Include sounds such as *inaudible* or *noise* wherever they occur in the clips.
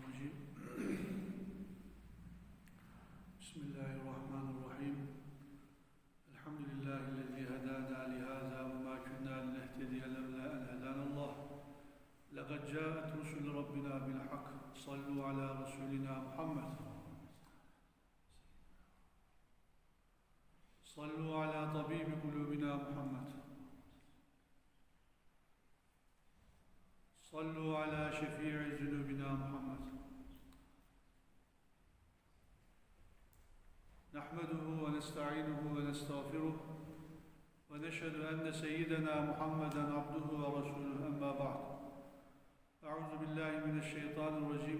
Would you?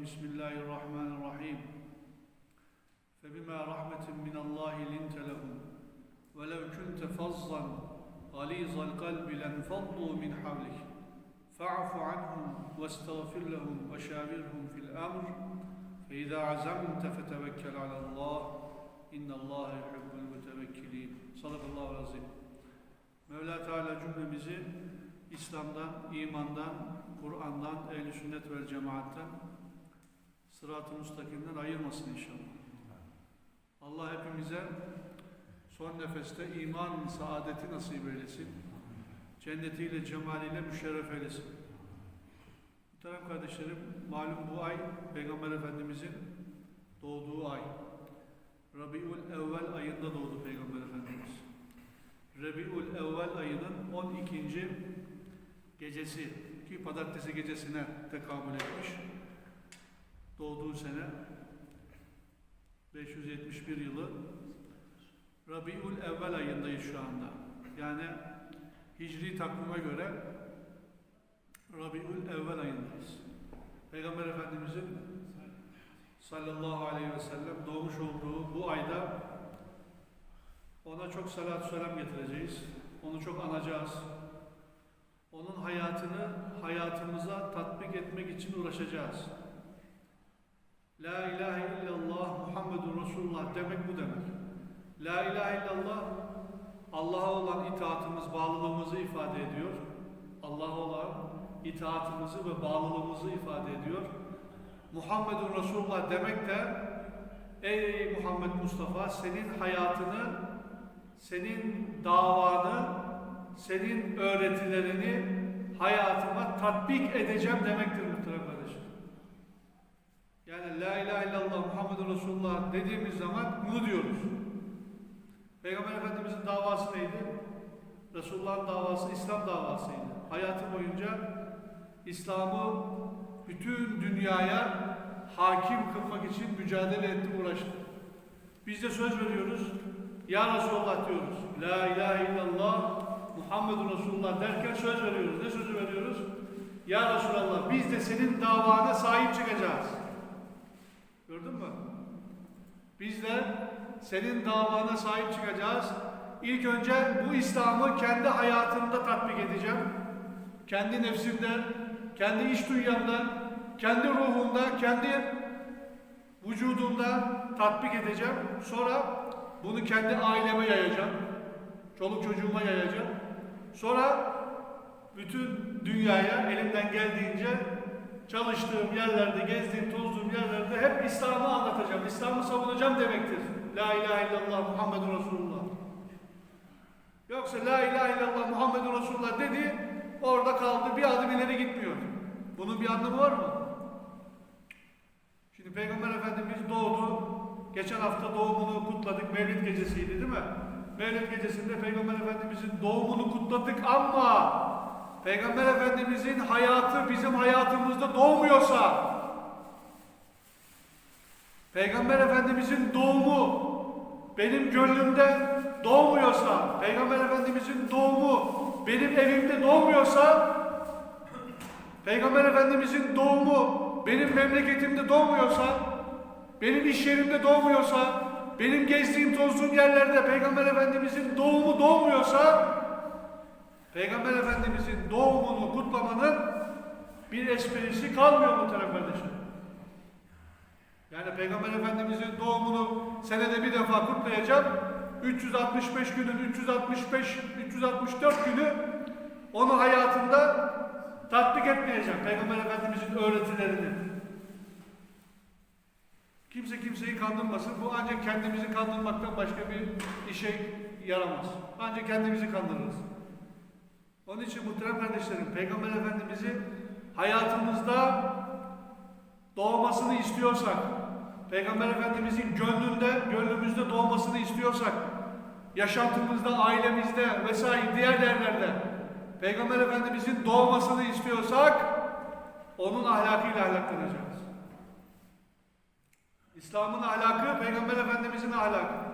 بسم الله الرحمن الرحيم فبما رحمة من الله لنت لهم ولو كنت فظا غليظ القلب لانفضوا من حولك فاعف عنهم واستغفر لهم وشاورهم في الأمر فإذا عزمت فتوكل على الله إن الله يحب المتوكلين صدق الله العظيم Mevla Teala cümlemizi İslam'dan, imandan, Kur'an'dan, ehl sünnet ve cemaatten, sırat-ı müstakimden ayırmasın inşallah. Allah hepimize son nefeste iman saadeti nasip eylesin. Cennetiyle, cemaliyle müşerref eylesin. Muhterem kardeşlerim, malum bu ay Peygamber Efendimizin doğduğu ay. Rabiul Evvel ayında doğdu Peygamber Efendimiz. Rabiul Evvel ayının 12. gecesi ki pazartesi gecesine tekamül etmiş. Doğduğu sene 571 yılı Rabiul Evvel ayındayız şu anda. Yani Hicri takvime göre Rabiul Evvel ayındayız. Peygamber Efendimizin sallallahu aleyhi ve sellem doğmuş olduğu bu ayda ona çok salatü selam getireceğiz. Onu çok anacağız. Onun hayatını hayatımıza tatbik etmek için uğraşacağız. La ilahe illallah Muhammedun Resulullah demek bu demek. La ilahe illallah Allah'a olan itaatımız, bağlılığımızı ifade ediyor. Allah'a olan itaatımızı ve bağlılığımızı ifade ediyor. Muhammedun Resulullah demek de Ey Muhammed Mustafa senin hayatını, senin davanı, senin öğretilerini hayatıma tatbik edeceğim demektir. Yani La ilahe illallah Muhammedun Resulullah dediğimiz zaman bunu diyoruz. Peygamber Efendimizin davası neydi? Resulullah'ın davası İslam davasıydı. Hayatı boyunca İslam'ı bütün dünyaya hakim kılmak için mücadele etti, uğraştı. Biz de söz veriyoruz. Ya Resulullah diyoruz. La ilahe illallah Muhammedun Resulullah derken söz veriyoruz. Ne sözü veriyoruz? Ya Resulallah biz de senin davana sahip çıkacağız. Gördün mü? Biz de senin davana sahip çıkacağız. İlk önce bu İslam'ı kendi hayatımda tatbik edeceğim. Kendi nefsimde, kendi iş dünyamda, kendi ruhumda, kendi vücudumda tatbik edeceğim. Sonra bunu kendi aileme yayacağım. Çoluk çocuğuma yayacağım. Sonra bütün dünyaya elimden geldiğince çalıştığım yerlerde, gezdiğim, tozduğum yerlerde hep İslam'ı anlatacağım. İslam'ı savunacağım demektir. La ilahe illallah Muhammedun Resulullah. Yoksa la ilahe illallah Muhammedun Resulullah dedi, orada kaldı, bir adım ileri gitmiyor. Bunun bir anlamı var mı? Şimdi Peygamber Efendimiz doğdu. Geçen hafta doğumunu kutladık. Mevlid gecesiydi değil mi? Mevlid gecesinde Peygamber Efendimizin doğumunu kutladık ama Peygamber Efendimizin hayatı bizim hayatımızda doğmuyorsa Peygamber Efendimizin doğumu benim gönlümde doğmuyorsa, Peygamber Efendimizin doğumu benim evimde doğmuyorsa, Peygamber Efendimizin doğumu benim memleketimde doğmuyorsa, benim iş yerimde doğmuyorsa, benim gezdiğim tozduğum yerlerde Peygamber Efendimizin doğumu doğmuyorsa, Peygamber Efendimizin doğumunu kutlamanın bir esprisi kalmıyor muhterem kardeşim. Yani Peygamber Efendimizin doğumunu senede bir defa kutlayacağım. 365 günün 365 364 günü onu hayatımda tatbik etmeyeceğim. Peygamber Efendimizin öğretilerini. Kimse kimseyi kandırmasın. Bu ancak kendimizi kandırmaktan başka bir işe yaramaz. Ancak kendimizi kandırırız. Onun için muhterem kardeşlerim, Peygamber Efendimiz'i hayatımızda doğmasını istiyorsak, Peygamber Efendimiz'in gönlünde, gönlümüzde doğmasını istiyorsak, yaşantımızda, ailemizde vesaire diğer yerlerde Peygamber Efendimiz'in doğmasını istiyorsak, onun ahlakıyla ahlaklanacağız. İslam'ın ahlakı, Peygamber Efendimiz'in ahlakı.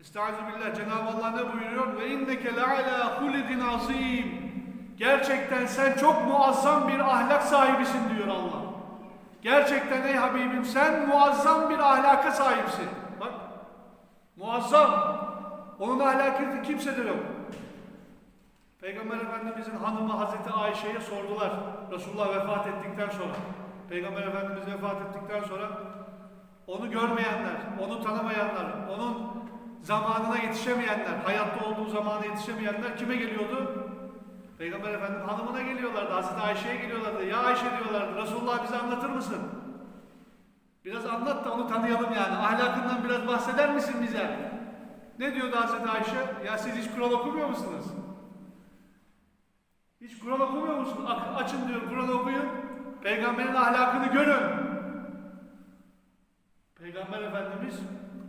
Estaizu billah, Cenab-ı Allah ne buyuruyor? Ve inneke le'ala hulidin azim. Gerçekten sen çok muazzam bir ahlak sahibisin diyor Allah. Gerçekten ey Habibim sen muazzam bir ahlaka sahipsin. Bak, muazzam. Onun ahlakı kimsede yok. Peygamber Efendimizin hanımı Hazreti Ayşe'ye sordular. Resulullah vefat ettikten sonra. Peygamber Efendimiz vefat ettikten sonra onu görmeyenler, onu tanımayanlar, onun zamanına yetişemeyenler, hayatta olduğu zamana yetişemeyenler kime geliyordu? Peygamber Efendimiz hanımına geliyorlardı, Hazreti Ayşe'ye geliyorlardı. Ya Ayşe diyorlardı, Resulullah bize anlatır mısın? Biraz anlat da onu tanıyalım yani. Ahlakından biraz bahseder misin bize? Ne diyordu Hazreti Ayşe? Ya siz hiç Kur'an okumuyor musunuz? Hiç Kur'an okumuyor musun? A- Açın diyor Kur'an okuyun. Peygamberin ahlakını görün. Peygamber Efendimiz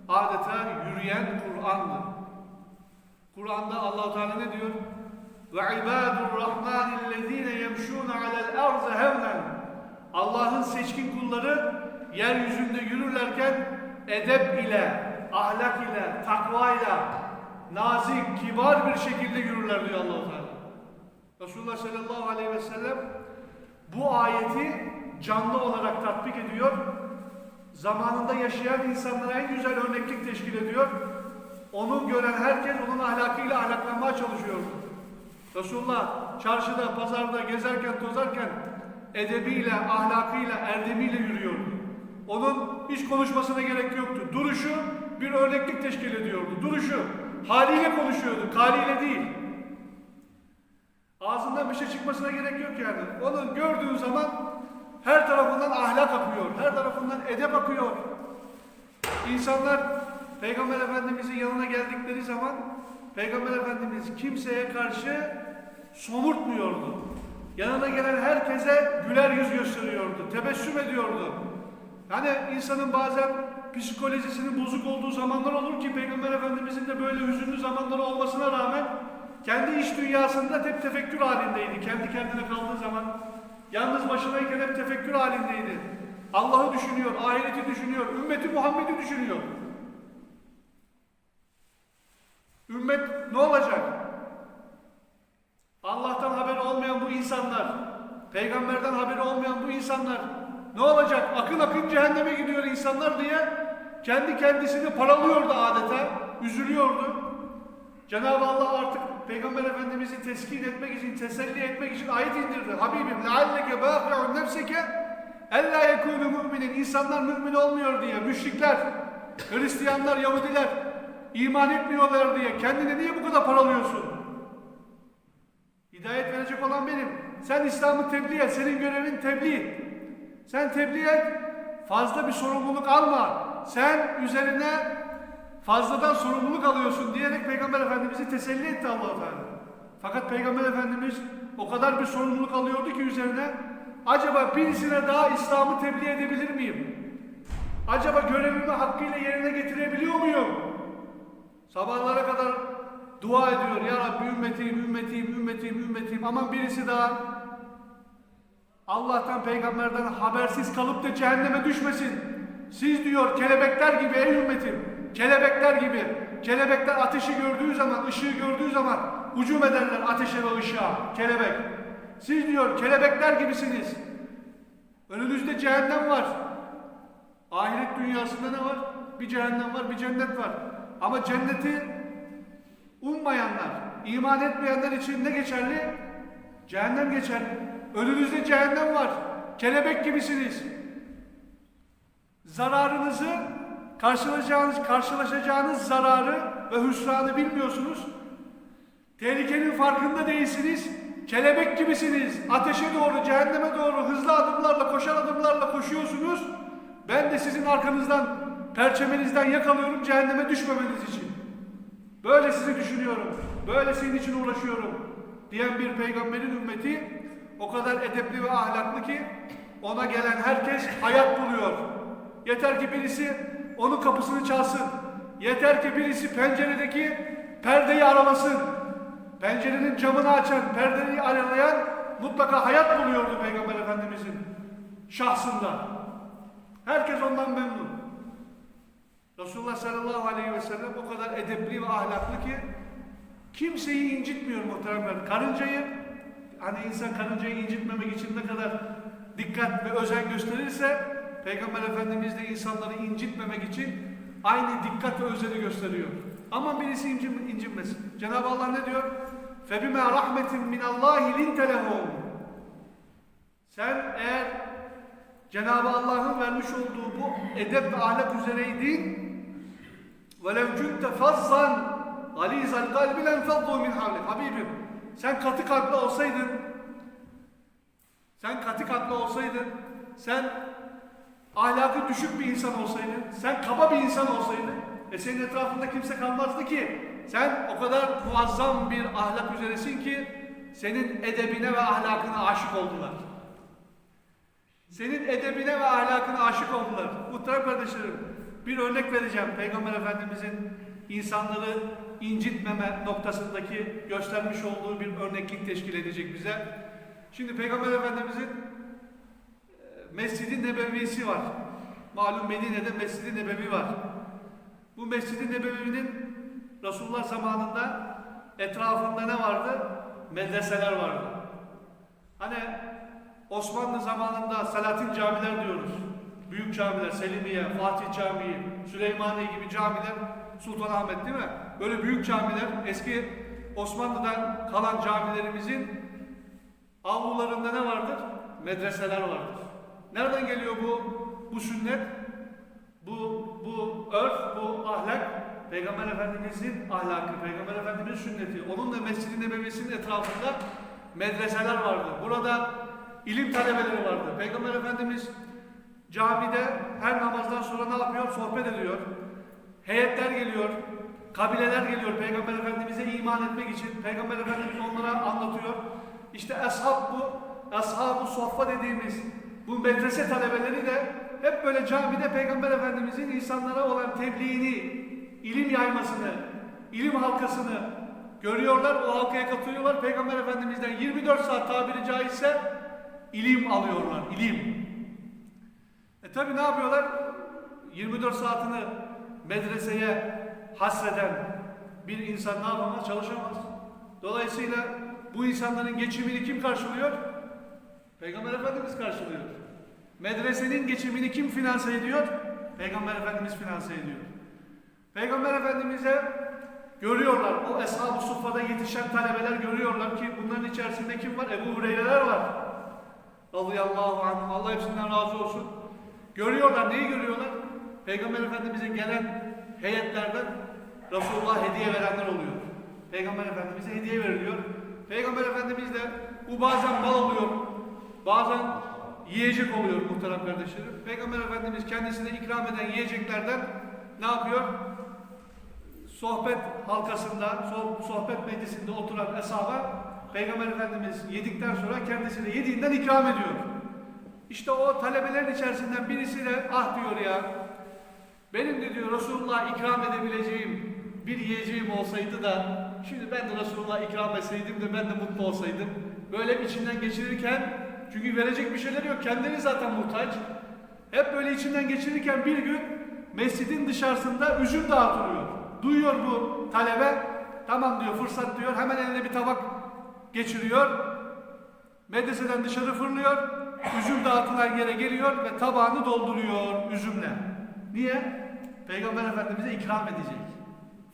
adeta yürüyen Kur'an'dır. Kur'an'da Allah Teala ne diyor? Ve ibadur rahmanillezine yemşûne alel arz hevnen. Allah'ın seçkin kulları yeryüzünde yürürlerken edep ile, ahlak ile, takva ile, nazik, kibar bir şekilde yürürler diyor Allah Teala. Resulullah sallallahu aleyhi ve sellem bu ayeti canlı olarak tatbik. Zamanında yaşayan insanlara en güzel örneklik teşkil ediyor. Onu gören herkes onun ahlakıyla ahlaklanmaya çalışıyor. Resulullah çarşıda, pazarda gezerken, tozarken edebiyle, ahlakıyla, erdemiyle yürüyordu. Onun hiç konuşmasına gerek yoktu. Duruşu bir örneklik teşkil ediyordu. Duruşu haliyle konuşuyordu, kaliyle değil. Ağzından bir şey çıkmasına gerek yok yani. Onu gördüğün zaman her tarafından ahlak akıyor, her tarafından edep akıyor. İnsanlar Peygamber Efendimizin yanına geldikleri zaman Peygamber Efendimiz kimseye karşı somurtmuyordu. Yanına gelen herkese güler yüz gösteriyordu, tebessüm ediyordu. Yani insanın bazen psikolojisinin bozuk olduğu zamanlar olur ki Peygamber Efendimizin de böyle hüzünlü zamanları olmasına rağmen kendi iç dünyasında hep tefekkür halindeydi. Kendi kendine kaldığı zaman yalnız başınayken hep tefekkür halindeydi. Allah'ı düşünüyor, ahireti düşünüyor, ümmeti Muhammed'i düşünüyor. Ümmet ne olacak? Allah'tan haberi olmayan bu insanlar, peygamberden haberi olmayan bu insanlar ne olacak? Akın akın cehenneme gidiyor insanlar diye kendi kendisini paralıyordu adeta, üzülüyordu. Cenab-ı Allah artık Peygamber Efendimiz'i teskin etmek için, teselli etmek için ayet indirdi. Habibim, لَعَلَّكَ بَاقِعُ نَفْسَكَ اَلَّا يَكُونُ مُؤْمِنٍ İnsanlar mümin olmuyor diye, müşrikler, Hristiyanlar, Yahudiler iman etmiyorlar diye kendini niye bu kadar paralıyorsun? Hidayet verecek olan benim. Sen İslam'ı tebliğ et, senin görevin tebliğ. Sen tebliğ et, fazla bir sorumluluk alma. Sen üzerine fazladan sorumluluk alıyorsun diyerek Peygamber Efendimiz'i teselli etti allah Teala. Fakat Peygamber Efendimiz o kadar bir sorumluluk alıyordu ki üzerine acaba birisine daha İslam'ı tebliğ edebilir miyim? Acaba görevimi hakkıyla yerine getirebiliyor muyum? Sabahlara kadar dua ediyor. Ya Rabbi ümmetiyim, ümmetiyim, ümmetiyim, ümmetiyim. Aman birisi daha Allah'tan, peygamberden habersiz kalıp da cehenneme düşmesin. Siz diyor kelebekler gibi ey ümmetim. Kelebekler gibi. Kelebekler ateşi gördüğü zaman, ışığı gördüğü zaman hücum ederler ateşe ve ışığa. Kelebek. Siz diyor kelebekler gibisiniz. Önünüzde cehennem var. Ahiret dünyasında ne var? Bir cehennem var, bir cennet var. Ama cenneti ummayanlar, iman etmeyenler için ne geçerli? Cehennem geçerli. Önünüzde cehennem var. Kelebek gibisiniz. Zararınızı karşılaşacağınız, karşılaşacağınız zararı ve hüsranı bilmiyorsunuz. Tehlikenin farkında değilsiniz. Kelebek gibisiniz. Ateşe doğru, cehenneme doğru hızlı adımlarla, koşar adımlarla koşuyorsunuz. Ben de sizin arkanızdan, perçemenizden yakalıyorum cehenneme düşmemeniz için. Böyle sizi düşünüyorum. Böyle senin için uğraşıyorum. Diyen bir peygamberin ümmeti o kadar edepli ve ahlaklı ki ona gelen herkes hayat buluyor. Yeter ki birisi onun kapısını çalsın. Yeter ki birisi penceredeki perdeyi aralasın. Pencerenin camını açan, perdeyi aralayan mutlaka hayat buluyordu Peygamber Efendimizin şahsında. Herkes ondan memnun. Resulullah sallallahu aleyhi ve sellem o kadar edepli ve ahlaklı ki kimseyi incitmiyor muhteremler. Karıncayı, hani insan karıncayı incitmemek için ne kadar dikkat ve özen gösterirse Peygamber Efendimiz de insanları incitmemek için aynı dikkat ve özeni gösteriyor. Aman birisi incin, incinmesin. Cenab-ı Allah ne diyor? فَبِمَا رَحْمَةٍ مِنَ اللّٰهِ لِنْتَ لَهُمْ Sen eğer Cenab-ı Allah'ın vermiş olduğu bu edep ve ahlak üzereydin وَلَوْ كُنْتَ فَظَّنْ غَلِيظَ الْقَلْبِ لَنْفَضُّوا مِنْ حَوْلِكَ Habibim sen katı kalpli olsaydın sen katı kalpli olsaydın sen ahlakı düşük bir insan olsaydın sen kaba bir insan olsaydın e senin etrafında kimse kalmazdı ki sen o kadar muazzam bir ahlak üzeresin ki senin edebine ve ahlakına aşık oldular. Senin edebine ve ahlakına aşık oldular. Muhterem kardeşlerim, bir örnek vereceğim. Peygamber Efendimizin insanları incitmeme noktasındaki göstermiş olduğu bir örneklik teşkil edecek bize. Şimdi Peygamber Efendimizin Mescid-i Nebevisi var. Malum Medine'de Mescid-i Nebevi var. Bu Mescid-i Nebevi'nin Resulullah zamanında etrafında ne vardı? Medreseler vardı. Hani Osmanlı zamanında Salatin camiler diyoruz. Büyük camiler, Selimiye, Fatih Camii, Süleymaniye gibi camiler, Sultanahmet değil mi? Böyle büyük camiler, eski Osmanlı'dan kalan camilerimizin avlularında ne vardır? Medreseler vardır. Nereden geliyor bu bu sünnet? Bu bu örf, bu ahlak Peygamber Efendimizin ahlakı, Peygamber Efendimizin sünneti. Onun da Mescid-i Nebevisi'nin etrafında medreseler vardı. Burada ilim talebeleri vardı. Peygamber Efendimiz camide her namazdan sonra ne yapıyor? Sohbet ediyor. Heyetler geliyor. Kabileler geliyor Peygamber Efendimiz'e iman etmek için. Peygamber Efendimiz onlara anlatıyor. İşte ashab bu, ashab-ı soffa dediğimiz bu medrese talebeleri de hep böyle camide Peygamber Efendimiz'in insanlara olan tebliğini, ilim yaymasını, ilim halkasını görüyorlar. O halkaya katılıyorlar. Peygamber Efendimiz'den 24 saat tabiri caizse ilim alıyorlar. ilim. E tabi ne yapıyorlar? 24 saatini medreseye hasreden bir insan ne yapamaz? Çalışamaz. Dolayısıyla bu insanların geçimini kim karşılıyor? Peygamber Efendimiz karşılıyor. Medresenin geçimini kim finanse ediyor? Peygamber Efendimiz finanse ediyor. Peygamber Efendimiz'e görüyorlar. O Eshab-ı Suffa'da yetişen talebeler görüyorlar ki bunların içerisinde kim var? Ebu Hureyre'ler var. Radıyallahu anh. Allah hepsinden razı olsun. Görüyorlar. Neyi görüyorlar? Peygamber Efendimiz'e gelen heyetlerden Resulullah hediye verenler oluyor. Peygamber Efendimiz'e hediye veriliyor. Peygamber Efendimiz de bu bazen bal oluyor, bazen yiyecek oluyor muhterem kardeşlerim. Peygamber Efendimiz kendisine ikram eden yiyeceklerden ne yapıyor? Sohbet halkasında, soh- sohbet meclisinde oturan eshaba Peygamber Efendimiz yedikten sonra kendisine yediğinden ikram ediyor. İşte o talebelerin içerisinden birisi de ah diyor ya benim de diyor Resulullah ikram edebileceğim bir yiyeceğim olsaydı da şimdi ben de Resulullah ikram etseydim de ben de mutlu olsaydım. Böyle içinden geçirirken çünkü verecek bir şeyler yok. Kendileri zaten muhtaç. Hep böyle içinden geçirirken bir gün mescidin dışarısında üzüm dağıtılıyor. Duyuyor bu talebe. Tamam diyor fırsat diyor. Hemen eline bir tabak geçiriyor. Medreseden dışarı fırlıyor. Üzüm dağıtılan yere geliyor ve tabağını dolduruyor üzümle. Niye? Peygamber Efendimiz'e ikram edecek.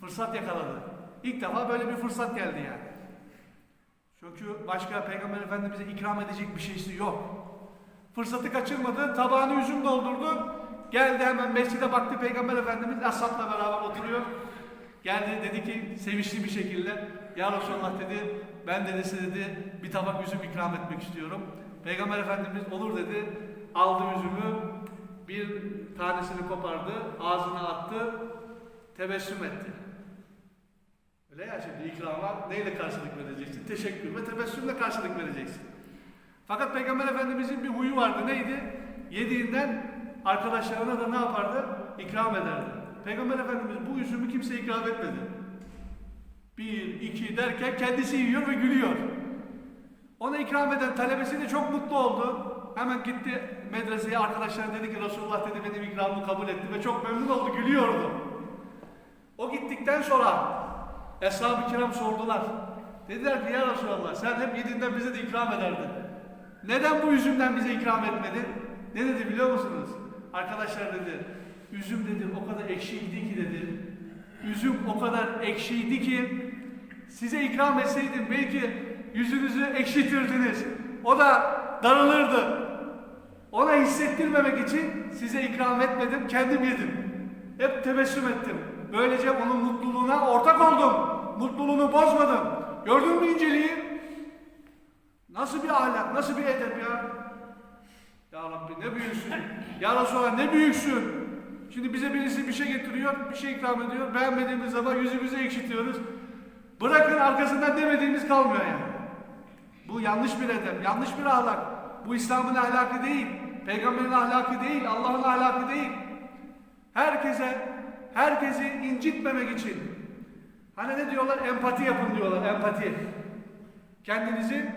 Fırsat yakaladı. İlk defa böyle bir fırsat geldi yani. Çünkü başka Peygamber Efendimiz'e ikram edecek bir şeysi yok. Fırsatı kaçırmadı, tabağını üzüm doldurdu. Geldi hemen mescide baktı Peygamber Efendimiz Ashab'la beraber oturuyor. Geldi dedi ki sevinçli bir şekilde Ya Resulallah dedi ben dedi size dedi bir tabak üzüm ikram etmek istiyorum. Peygamber Efendimiz olur dedi aldı üzümü bir tanesini kopardı, ağzına attı, tebessüm etti. Öyle ya şimdi ikrama neyle karşılık vereceksin? Teşekkür ve tebessümle karşılık vereceksin. Fakat Peygamber Efendimizin bir huyu vardı neydi? Yediğinden arkadaşlarına da ne yapardı? İkram ederdi. Peygamber Efendimiz bu üzümü kimseye ikram etmedi. Bir, iki derken kendisi yiyor ve gülüyor. Ona ikram eden talebesi de çok mutlu oldu. Hemen gitti medreseye arkadaşlarına dedi ki Resulullah dedi benim ikramımı kabul etti ve çok memnun oldu, gülüyordu. O gittikten sonra Eshab-ı Kiram sordular. Dediler ki ya Resulallah sen hep yediğinden bize de ikram ederdin. Neden bu üzümden bize ikram etmedin? Ne dedi biliyor musunuz? Arkadaşlar dedi, üzüm dedi o kadar ekşiydi ki dedi. Üzüm o kadar ekşiydi ki size ikram etseydim belki yüzünüzü ekşitirdiniz. O da darılırdı. Ona hissettirmemek için size ikram etmedim, kendim yedim. Hep tebessüm ettim. Böylece onun mutluluğuna ortak oldum. Mutluluğunu bozmadım. Gördün mü inceliği? Nasıl bir ahlak, nasıl bir edep ya? Ya Rabbi ne büyüksün. Ya Resulallah ne büyüksün. Şimdi bize birisi bir şey getiriyor, bir şey ikram ediyor. Beğenmediğimiz zaman yüzümüzü ekşitiyoruz. Bırakın arkasından demediğimiz kalmıyor yani. Bu yanlış bir edep, yanlış bir ahlak. Bu İslam'ın ahlakı değil. Peygamberin ahlakı değil, Allah'ın ahlakı değil. Herkese, herkesi incitmemek için. Hani ne diyorlar? Empati yapın diyorlar, empati. Kendinizi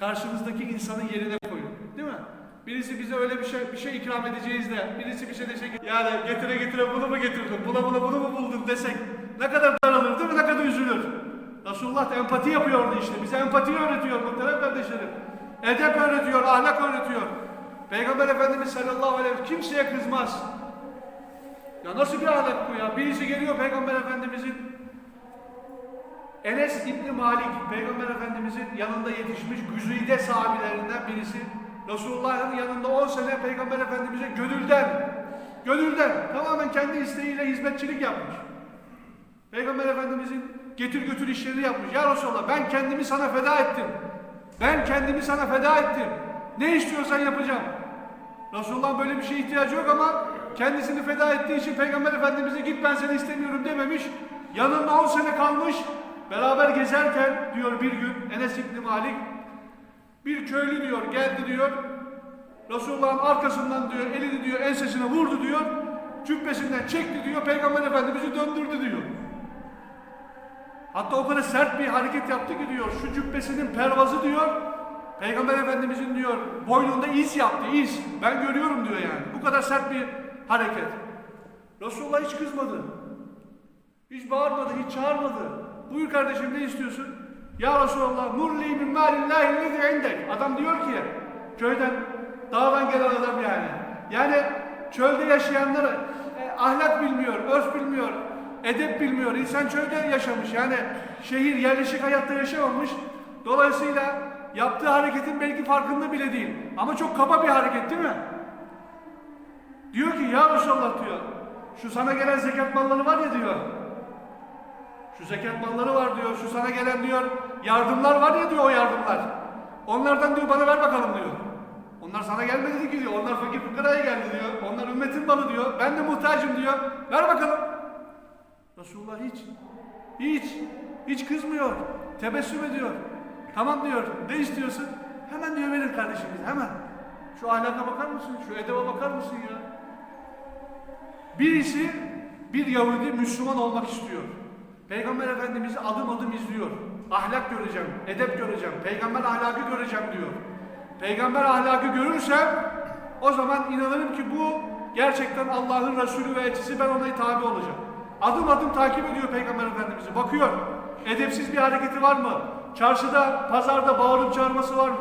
karşınızdaki insanın yerine koyun. Değil mi? Birisi bize öyle bir şey bir şey ikram edeceğiz de, birisi bir şey desek, yani getire getire bunu mu getirdin, buna buna bunu mu buldun desek, ne kadar daralır değil mi, ne kadar üzülür. Resulullah da empati yapıyordu işte, bize empati öğretiyor muhterem kardeşlerim. Edep öğretiyor, ahlak öğretiyor. Peygamber Efendimiz sallallahu aleyhi ve sellem kimseye kızmaz. Ya nasıl bir ahlak bu ya? Birisi geliyor Peygamber Efendimizin Enes İbni Malik, Peygamber Efendimizin yanında yetişmiş güzide sahabilerinden birisi. Resulullah'ın yanında 10 sene Peygamber Efendimiz'e gönülden, gönülden tamamen kendi isteğiyle hizmetçilik yapmış. Peygamber Efendimiz'in getir götür işlerini yapmış. Ya Resulallah ben kendimi sana feda ettim. Ben kendimi sana feda ettim. Ne istiyorsan yapacağım. Resulullah'ın böyle bir şeye ihtiyacı yok ama kendisini feda ettiği için Peygamber Efendimiz'e git ben seni istemiyorum dememiş. Yanında 10 sene kalmış. Beraber gezerken diyor bir gün Enes İbni Malik bir köylü diyor geldi diyor. Resulullah'ın arkasından diyor elini diyor ensesine vurdu diyor. Cübbesinden çekti diyor. Peygamber Efendimiz'i döndürdü diyor. Hatta o kadar sert bir hareket yaptı ki diyor şu cübbesinin pervazı diyor Peygamber Efendimizin diyor boynunda iz yaptı iz. Ben görüyorum diyor yani. Bu kadar sert bir hareket. Resulullah hiç kızmadı. Hiç bağırmadı, hiç çağırmadı. Buyur kardeşim ne istiyorsun? Ya Resulallah murli min malillahi lezi indek. Adam diyor ki köyden dağdan gelen adam yani. Yani çölde yaşayanlar e, ahlak bilmiyor, örf bilmiyor, edep bilmiyor. İnsan çölde yaşamış yani şehir yerleşik hayatta yaşamamış. Dolayısıyla yaptığı hareketin belki farkında bile değil. Ama çok kaba bir hareket değil mi? Diyor ki ya Resulallah diyor. Şu sana gelen zekat malları var ya diyor. Şu zekat malları var diyor. Şu sana gelen diyor yardımlar var ya diyor o yardımlar. Onlardan diyor bana ver bakalım diyor. Onlar sana gelmedi ki diyor. Onlar fakir fukaraya geldi diyor. Onlar ümmetin malı diyor. Ben de muhtacım diyor. Ver bakalım. Resulullah hiç, hiç, hiç kızmıyor. Tebessüm ediyor. Tamam diyor. Ne istiyorsun? Hemen diyor verir kardeşim bize, hemen. Şu ahlaka bakar mısın? Şu edebe bakar mısın ya? Birisi bir Yahudi Müslüman olmak istiyor. Peygamber Efendimiz'i adım adım izliyor. Ahlak göreceğim, edep göreceğim, peygamber ahlakı göreceğim diyor. Peygamber ahlakı görürsem o zaman inanırım ki bu gerçekten Allah'ın Resulü ve elçisi ben ona tabi olacağım. Adım adım takip ediyor Peygamber Efendimiz'i. Bakıyor. Edepsiz bir hareketi var mı? Çarşıda, pazarda bağırıp çağırması var mı?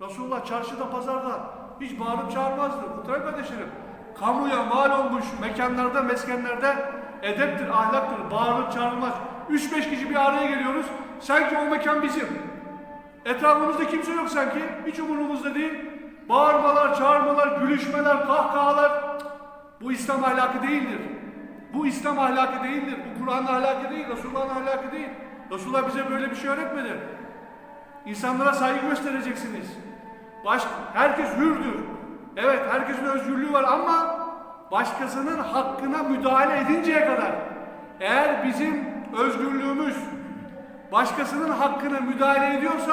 Resulullah çarşıda, pazarda hiç bağırıp çağırmazdı. Muhterem kardeşlerim. Kamuya mal olmuş mekanlarda, meskenlerde edeptir, ahlaktır. Bağırıp çağırmaz. 3-5 kişi bir araya geliyoruz. Sanki o mekan bizim. Etrafımızda kimse yok sanki. Hiç umurumuzda değil. Bağırmalar, çağırmalar, gülüşmeler, kahkahalar. Bu İslam ahlakı değildir. Bu İslam ahlakı değildir. Bu Kur'an ahlakı değil, Resulullah'ın ahlakı değil. Resulullah bize böyle bir şey öğretmedi. İnsanlara saygı göstereceksiniz. Baş, herkes hürdür. Evet herkesin özgürlüğü var ama başkasının hakkına müdahale edinceye kadar eğer bizim özgürlüğümüz başkasının hakkına müdahale ediyorsa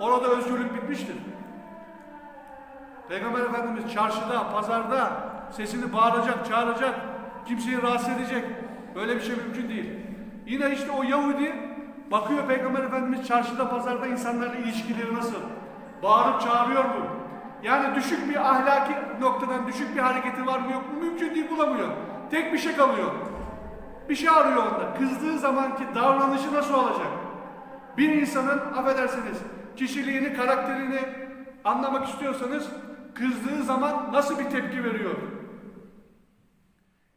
orada özgürlük bitmiştir. Peygamber Efendimiz çarşıda, pazarda sesini bağıracak, çağıracak, kimseyi rahatsız edecek. Böyle bir şey mümkün değil. Yine işte o Yahudi bakıyor Peygamber Efendimiz çarşıda, pazarda insanlarla ilişkileri nasıl? Bağırıp çağırıyor mu? Yani düşük bir ahlaki noktadan düşük bir hareketi var mı yok mu? Mümkün değil bulamıyor. Tek bir şey kalıyor. Bir şey arıyor onda. Kızdığı zamanki davranışı nasıl olacak? Bir insanın affedersiniz kişiliğini, karakterini anlamak istiyorsanız kızdığı zaman nasıl bir tepki veriyor?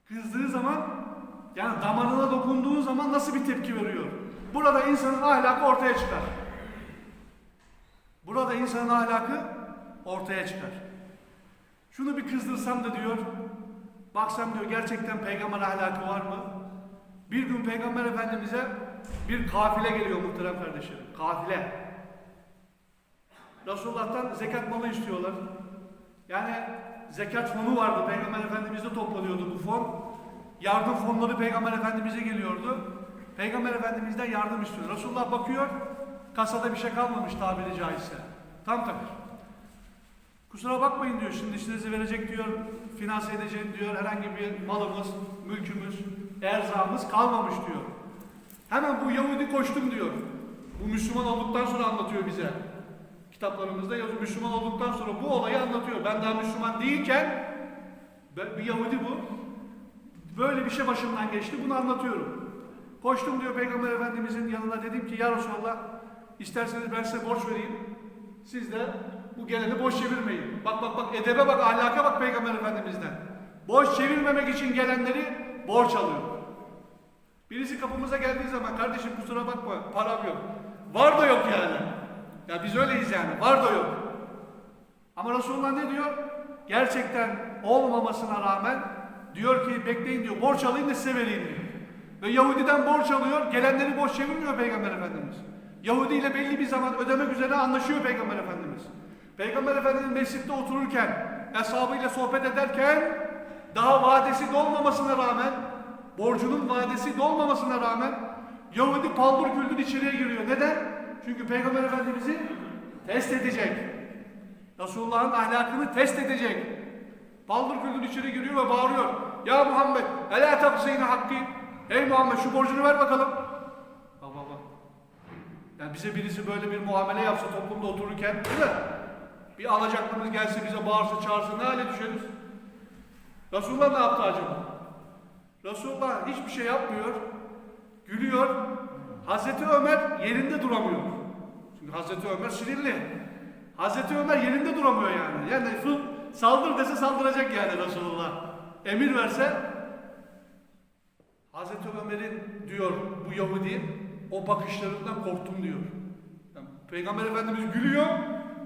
Kızdığı zaman yani damarına dokunduğu zaman nasıl bir tepki veriyor? Burada insanın ahlakı ortaya çıkar. Burada insanın ahlakı ortaya çıkar. Şunu bir kızdırsam da diyor, baksam diyor gerçekten peygamber ahlakı var mı? Bir gün peygamber efendimize bir kafile geliyor muhterem kardeşlerim. Kafile. Resulullah'tan zekat malı istiyorlar. Yani zekat fonu vardı. Peygamber Efendimiz'de toplanıyordu bu fon. Yardım fonları Peygamber Efendimiz'e geliyordu. Peygamber Efendimiz'den yardım istiyor. Resulullah bakıyor, kasada bir şey kalmamış tabiri caizse. Tam takır. Kusura bakmayın diyor, şimdi işinizi verecek diyor, finanse edeceğim diyor, herhangi bir malımız, mülkümüz, erzağımız kalmamış diyor. Hemen bu Yahudi koştum diyor. Bu Müslüman olduktan sonra anlatıyor bize. Kitaplarımızda yazıyor. Müslüman olduktan sonra bu olayı anlatıyor. Ben daha Müslüman değilken ben- bir Yahudi bu. Böyle bir şey başımdan geçti. Bunu anlatıyorum. Koştum diyor Peygamber Efendimizin yanına dedim ki ya Resulallah isterseniz ben size borç vereyim. Siz de bu geleni boş çevirmeyin. Bak bak bak edebe bak ahlaka bak Peygamber Efendimiz'den. Boş çevirmemek için gelenleri borç alıyor. Birisi kapımıza geldiği zaman kardeşim kusura bakma param yok. Var da yok yani. Ya biz öyleyiz yani. Var da yok. Ama Resulullah ne diyor? Gerçekten olmamasına rağmen diyor ki bekleyin diyor. Borç alayım da size vereyim diyor. Ve Yahudiden borç alıyor. Gelenleri borç çevirmiyor Peygamber Efendimiz. Yahudi ile belli bir zaman ödemek üzere anlaşıyor Peygamber Efendimiz. Peygamber Efendimiz mescitte otururken, eshabıyla sohbet ederken daha vadesi dolmamasına rağmen, borcunun vadesi dolmamasına rağmen Yahudi paldır küldür içeriye giriyor. Neden? Çünkü Peygamber Efendimiz'i test edecek. Resulullah'ın ahlakını test edecek. Paldır küldür içeri giriyor ve bağırıyor. Ya Muhammed, Ela takseyne hakkı. Ey Muhammed şu borcunu ver bakalım. Bak bak bak. Yani bize birisi böyle bir muamele yapsa toplumda otururken değil mi? Bir alacaklımız gelse bize bağırsa çağırsa ne hale düşeriz? Resulullah ne yaptı acaba? Resulullah hiçbir şey yapmıyor. Gülüyor. Hazreti Ömer yerinde duramıyor. Çünkü Hazreti Ömer sinirli. Hazreti Ömer yerinde duramıyor yani. Yani fıl, saldır dese saldıracak yani Resulullah. Emir verse Hazreti Ömer'in diyor bu Yahudi o bakışlarından korktum diyor. Yani Peygamber Efendimiz gülüyor.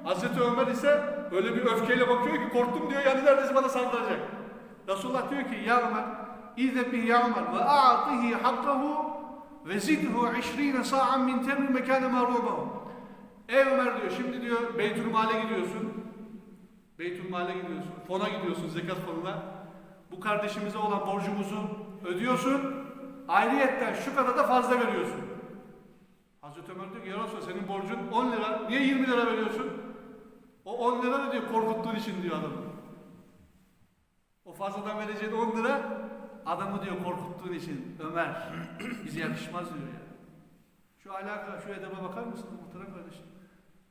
Hazreti Ömer ise öyle bir öfkeyle bakıyor ki korktum diyor yani neredeyse bana saldıracak. Resulullah diyor ki ya Ömer İzle bihi ya Ömer ve a'tihi hakkahu ve zidhu 20 sa'an min temri mekane mağrubahu. Ey Ömer diyor şimdi diyor Beytülmal'e gidiyorsun. Beytülmal'e gidiyorsun. Fona gidiyorsun zekat fonuna. Bu kardeşimize olan borcumuzu ödüyorsun. Ayrıyetten şu kadar da fazla veriyorsun. Hazreti Ömer diyor ki ya Resulallah senin borcun 10 lira. Niye 20 lira veriyorsun? O 10 lira da diyor korkuttuğun için diyor adamı. O fazladan vereceğin 10 lira adamı diyor korkuttuğun için Ömer bize yakışmaz diyor ya. Şu alaka, şu edebe bakar mısınız muhterem kardeşim?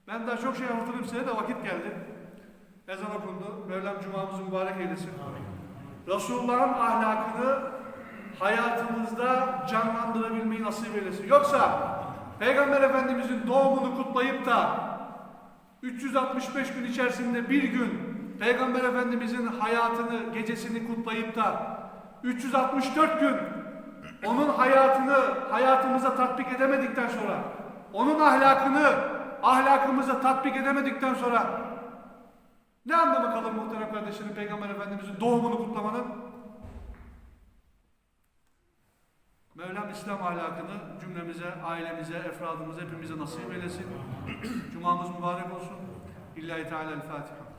Ben daha çok şey anlatırım size de vakit geldi. Ezan okundu. Mevlam cumamızı mübarek eylesin. Resulullah'ın ahlakını hayatımızda canlandırabilmeyi nasip eylesin. Yoksa Peygamber Efendimizin doğumunu kutlayıp da 365 gün içerisinde bir gün Peygamber Efendimizin hayatını, gecesini kutlayıp da 364 gün onun hayatını hayatımıza tatbik edemedikten sonra onun ahlakını ahlakımıza tatbik edemedikten sonra ne anlamı kalır muhterem kardeşlerim Peygamber Efendimizin doğumunu kutlamanın? Mevlam İslam ahlakını cümlemize, ailemize, efradımıza, hepimize nasip eylesin. *clears throat* Cumamız mübarek olsun. İllahi Teala'l-Fatiha.